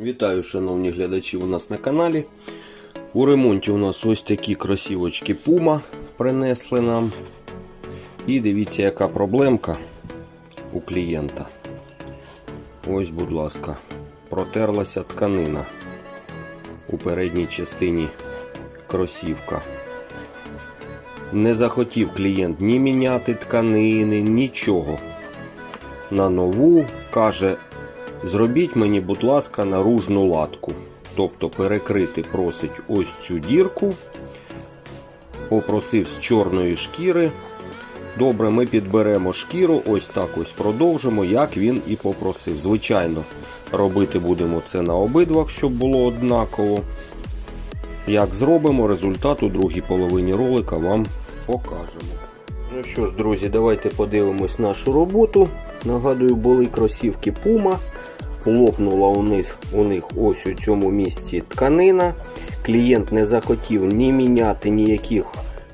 Вітаю, шановні глядачі, у нас на каналі. У ремонті у нас ось такі кросівочки Puma принесли нам. І дивіться, яка проблемка у клієнта. Ось, будь ласка, протерлася тканина у передній частині кросівка. Не захотів клієнт ні міняти тканини, нічого. На нову каже, Зробіть мені, будь ласка, наружну латку. Тобто перекрити просить ось цю дірку. Попросив з чорної шкіри. Добре, ми підберемо шкіру, ось так ось продовжимо, як він і попросив. Звичайно, робити будемо це на обидвах, щоб було однаково. Як зробимо, результат у другій половині ролика вам покажемо. Ну що ж, друзі, давайте подивимось нашу роботу. Нагадую, були кросівки Puma. Лопнула у них, у них ось у цьому місці тканина. Клієнт не захотів ні міняти ніяких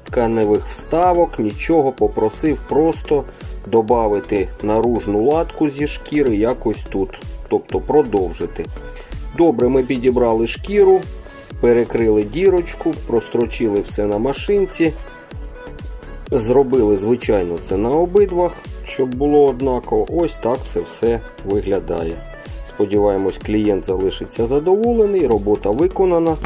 тканевих вставок, нічого. Попросив просто додати наружну латку зі шкіри якось тут. Тобто продовжити. Добре, ми підібрали шкіру, перекрили дірочку, прострочили все на машинці. Зробили, звичайно, це на обидвах, щоб було однаково. Ось так це все виглядає. Сподіваємось, клієнт залишиться задоволений, робота виконана.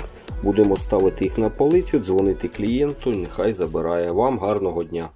Будемо ставити їх на полицю, дзвонити клієнту, нехай забирає. Вам гарного дня!